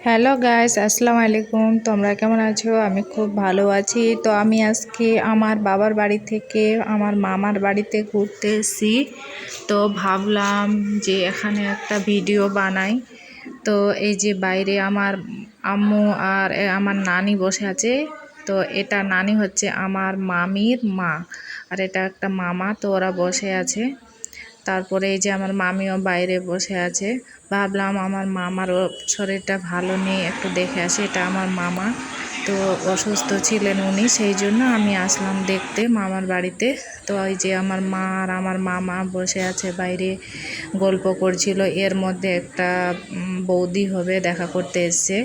Hello guys আসসালামু আলাইকুম তোমরা কেমন আছো? আমি খুব ভালো আছি। তো আমি আজকে আমার বাবার বাড়ি থেকে আমার মামার বাড়িতে ঘুরতে এসেছি। তো ভাবলাম যে এখানে একটা ভিডিও বানাই। তো এই যে বাইরে আমার আম্মু আর আমার নানি বসে আছে। তো এটা নানি হচ্ছে আমার মামির মা। আর এটা একটা মামা, তো ওরা বসে আছে। তারপরে এই যে আমার মামিও বাইরে বসে আছে, ভাবলাম আমার মামারও শরীরটা ভালো নেই, একটু দেখে আসি, এটা আমার মামা। তো অসুস্থ ছিলেন উনি, সেই জন্য আমি আসলাম দেখতে মামার বাড়িতে। তো ওই যে আমার মা আর আমার মামা বসে আছে, বাইরে গল্প করছিল। এর মধ্যে একটা বৌদি হবে, দেখা করতে এসছে।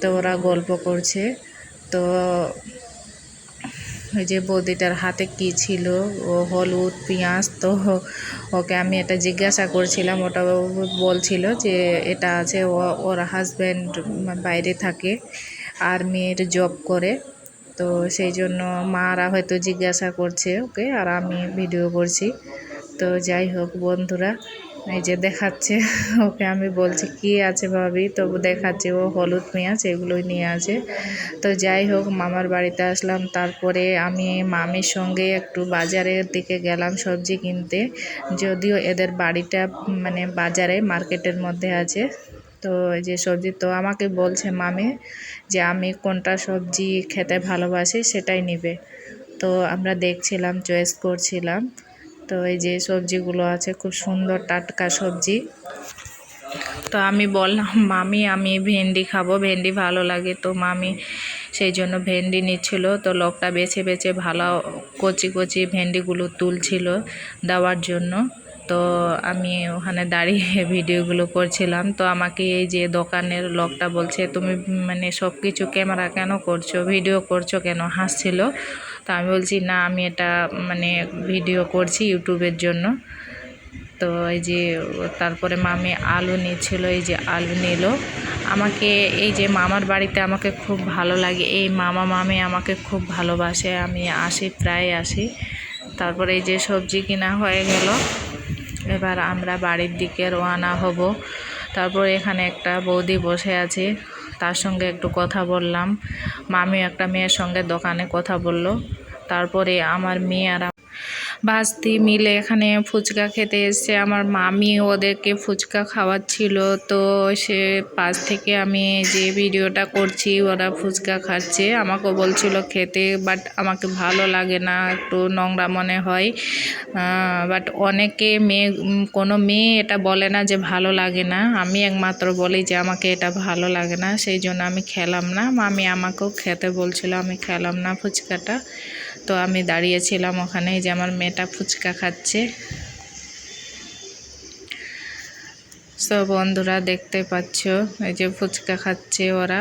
তো ওরা গল্প করছে। তো ওই যে বৌদিটার হাতে কি ছিল? ও হলুদ, পেঁয়াজ, তো ওকে আমি এটা জিজ্ঞাসা করছিলাম, ওটা বলছিল যে এটা আছে ওর হাজব্যান্ড বাইরে থাকে আর্মির জব করে। তো সেই জন্য মারা হয়তো জিজ্ঞাসা করছে ওকে, আর আমি ভিডিও করছি। তো যাই হোক বন্ধুরা এই যে দেখাচ্ছে, ওকে আমি বলছি, কি আছে ভাবি? তো দেখাচ্ছে, ও হলুদ পেঁয়াজ এগুলোই নিয়ে আছে। তো যাই হোক, মামার বাড়িতে আসলাম। তারপরে আমি মামির সঙ্গে একটু বাজারের দিকে গেলাম সবজি কিনতে। যদিও এদের বাড়িটা মানে বাজারে, মার্কেটের মধ্যে আছে। তো এই যে সবজি, তো আমাকে বলছে মামি যে, আমি কোনটা সবজি খেতে ভালোবাসি সেটাই নিবে। তো আমরা দেখছিলাম, চয়েস করছিলাম। তো এই যে সবজিগুলো আছে, খুব সুন্দর টাটকা সবজি। তো আমি বললাম, মামি, আমি ভেন্ডি খাব, ভেন্ডি ভালো লাগে। তো মামি সেই জন্য ভেন্ডি নিচ্ছিল। তো লোকটা বেছে বেছে ভালো কচি কচি ভেন্ডিগুলো তুলছিল দেওয়ার জন্য। তো আমি ওখানে দাঁড়িয়ে ভিডিওগুলো করছিলাম। তো আমাকে এই যে দোকানের লোকটা বলছে, তুমি মানে সব কিছু ক্যামেরা কেন করছ? ভিডিও করছ কেন? হাসছিল। তো আমি বলছি, না, আমি এটা মানে ভিডিও করছি ইউটিউবের জন্য। তো এই যে তারপরে মামি আলু নিচ্ছিল, এই যে আলু নিল। আমাকে এই যে মামার বাড়িতে আমাকে খুব ভালো লাগে, এই মামা মামি আমাকে খুব ভালোবাসে, আমি আসি, প্রায় আসি। তারপরে এই যে সবজি কিনা হয়ে গেল। এবার আমরা বাড়ির দিকে রওনা হব। তারপর এখানে একটা বৌদি বসে আছে। তার সঙ্গে একটু কথা বললাম। মামি একটা মেয়ের সঙ্গে দোকানে কথা বলল। তারপরে আমার মেয়ে আর ভাস্তি মিলে এখানে ফুচকা খেতে এসছে। আমার মামি ওদেরকে ফুচকা খাওয়াচ্ছিল। তো সে পাশ থেকে আমি যে ভিডিওটা করছি, ওরা ফুচকা খাচ্ছে। আমাকে বলছিল খেতে বাট আমাকে ভালো লাগে না, একটু নোংরা মনে হয়। বাট অনেকে মেয়ে, কোনো মেয়ে এটা বলে না যে ভালো লাগে না। আমি একমাত্র বলি যে আমাকে এটা ভালো লাগে না, সেই জন্য আমি খেলাম না। মামি আমাকেও খেতে বলছিল, আমি খেলাম না ফুচকাটা। তো আমি দাঁড়িয়েছিলাম ওখানে যে আমার মেয়েটা ফুচকা খাচ্ছে। সো বন্ধুরা দেখতে পাচ্ছ, এই যে ফুচকা খাচ্ছে ওরা।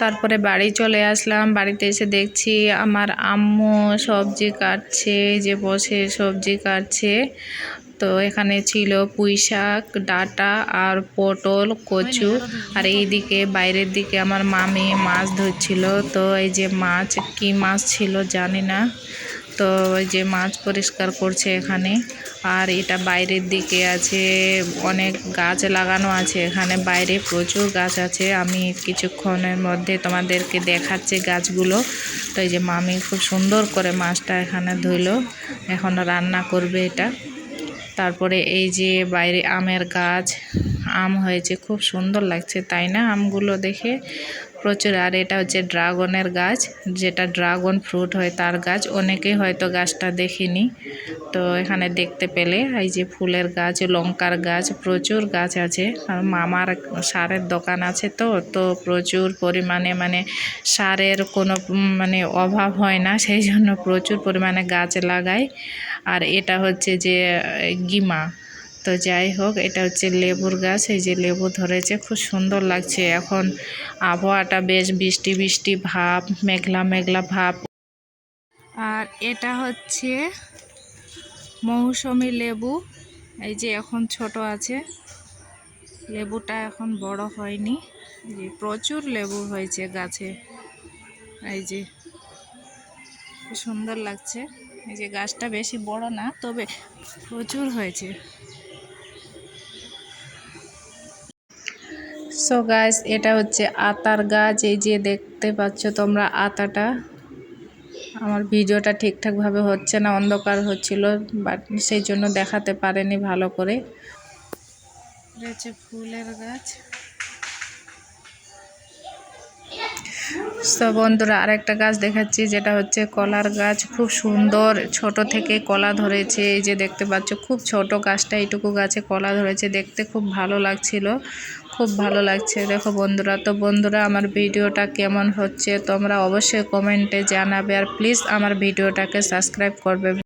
তারপরে বাড়ি চলে আসলাম, বাড়িতে এসে দেখছি আমার আম্মু সবজি কাটছে যে বসে সবজি কাটছে। তো এখানে ছিল পুঁই শাক, ডাটা আর পটল, কচু। আর এইদিকে বাইরের দিকে আমার মামি মাছ ধরছিল। তো এই যে মাছ, কি মাছ ছিল জানি না। তো ওই যে মাছ পরিষ্কার করছে এখানে। আর এটা বাইরের দিকে আছে, অনেক গাছ লাগানো আছে। এখানে বাইরে প্রচুর গাছ আছে। আমি কিছুক্ষণের মধ্যে তোমাদেরকে দেখাচ্ছি গাছগুলো। তো এই যে মামি খুব সুন্দর করে মাছটা এখানে ধুইলো এখন রান্না করবে এটা। তারপরে এই যে বাইরে আমের গাছ, আম হয়েছে, খুব সুন্দর লাগছে, তাই না? আমগুলো দেখে প্রচুর। আর এটা হচ্ছে ড্রাগনের গাছ, যেটা ড্রাগন ফ্রুট হয় তার গাছ। অনেকেই হয়তো গাছটা দেখিনি, তো এখানে দেখতে পেলে। এই যে ফুলের গাছ, লঙ্কার গাছ, প্রচুর গাছ আছে। আর মামার সারের দোকান আছে তো তো প্রচুর পরিমাণে মানে সারের কোনো মানে অভাব হয় না, সেই জন্য প্রচুর পরিমাণে গাছ লাগায়। আর এটা হচ্ছে যে গিমা। তো যাই হোক, এটা হচ্ছে লেবুর গাছ। এই যে লেবু ধরেছে, খুব সুন্দর লাগছে। এখন আবহাওয়াটা বেশ বৃষ্টি বৃষ্টি ভাব, মেঘলা মেঘলা ভাব। আর এটা হচ্ছে মৌসুমি লেবু। এই যে এখন ছোট আছে। লেবুটা এখন বড় হয়নি। যে প্রচুর লেবু হয়েছে গাছে। এই যে সুন্দর লাগছে। এই যে গাছটা বেশি বড় না, তবে প্রচুর হয়েছে। সো গাইস এটা হচ্ছে আতার গাছ, এই যে দেখতে পাচ্ছ তোমরা আতাটা। আমার ভিডিওটা ঠিকঠাকভাবে হচ্ছে না, অন্ধকার হচ্ছিল বাট সেই জন্য দেখাতে পারেনি ভালো করে। ফুলের গাছ। তো বন্ধুরা, আরেকটা গাছ দেখাচ্ছি, যেটা হচ্ছে কলার গাছ। খুব সুন্দর, ছোট থেকে কলা ধরেছে, এই যে দেখতে পাচ্ছ, খুব ছোট গাছটা, এইটুকু গাছে কলা ধরেছে, দেখতে খুব ভালো লাগছিল, খুব ভালো লাগছে। দেখো বন্ধুরা, তো বন্ধুরা, আমার ভিডিওটা কেমন হচ্ছে, তোমরা অবশ্যই কমেন্টে জানাবে, আর প্লিজ আমার ভিডিওটাকে সাবস্ক্রাইব করবে।